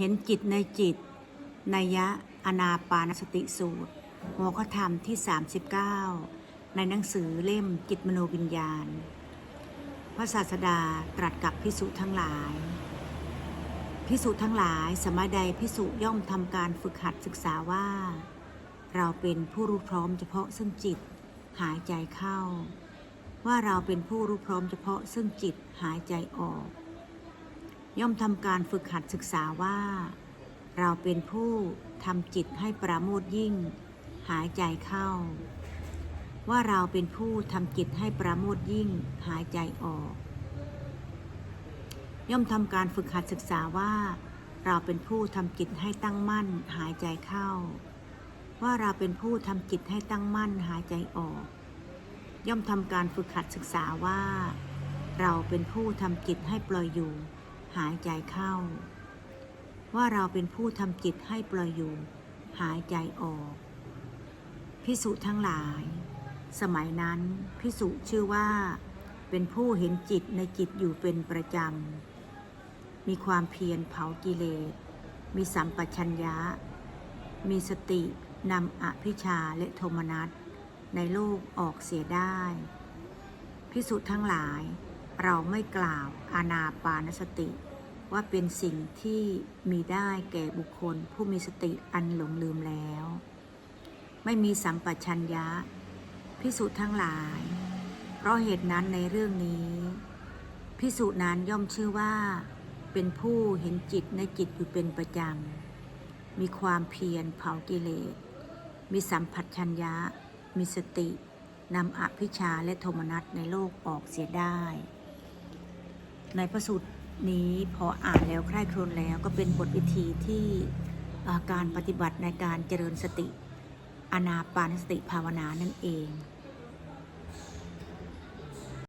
เห็นจิตในจิตนัยยะอนาปานสติสูตร หัวข้อธรรมที่ 39 ในหนังสือเล่มจิตมโนวิญญาณ พระศาสดาตรัสกับพิสุทั้งหลาย พิสุทั้งหลายสมัยใดพิสุย่อมทำการฝึกหัดศึกษาว่า เราเป็นผู้รู้พร้อมเฉพาะซึ่งจิตหายใจเข้า ว่าเราเป็นผู้รู้พร้อมเฉพาะซึ่งจิตหายใจออก ย่อมทำการฝึกหัดศึกษาว่า เราเป็นผู้ทำจิตให้ปราโมทยิ่ง หายใจเข้า ว่าเราเป็นผู้ทำจิตให้ปราโมทยิ่ง หายใจออก ย่อมทำการฝึกหัดศึกษาว่า เราเป็นผู้ทำจิตให้ตั้งมั่น หายใจเข้า ว่าเราเป็นผู้ทำจิตให้ตั้งมั่น หายใจออก ย่อมทำการฝึกหัดศึกษาว่า เราเป็นผู้ทำจิตให้ปล่อยอยู่ หายใจเข้า ว่าเราเป็นผู้ทำจิตให้ปล่อยอยู่หายใจออกพิสุทั้งหลาย สมัยนั้นพิสุชื่อว่า เป็นผู้เห็นจิตในจิตอยู่เป็นประจำ มีความเพียรเผากิเลส มีสัมปชัญญะ มีสตินำอภิชาและโทมนัสในโลกออกเสียได้พิสุทั้งหลาย เราไม่กล่าวอานาปานสติ ว่าเป็นสิ่งที่มีได้แก่บุคคลผู้มีสติอันหลงลืมแล้ว ไม่มีสัมปชัญญะพิสุทั้งหลาย เพราะเหตุนั้นในเรื่องนี้พิสุนั้นย่อมชื่อว่า เป็นผู้เห็นจิตในจิตอยู่เป็นประจำ มีความเพียรเผากิเลส มีสัมผัสชัญญะ มีสตินำอภิชาและโทมนัสในโลกออกเสียได้ ในพระสูตรนี้พออ่านแล้วใคร่ครวญแล้วก็เป็นบทวิธีที่การปฏิบัติในการเจริญสติ อนาปานสติภาวนานั่นเอง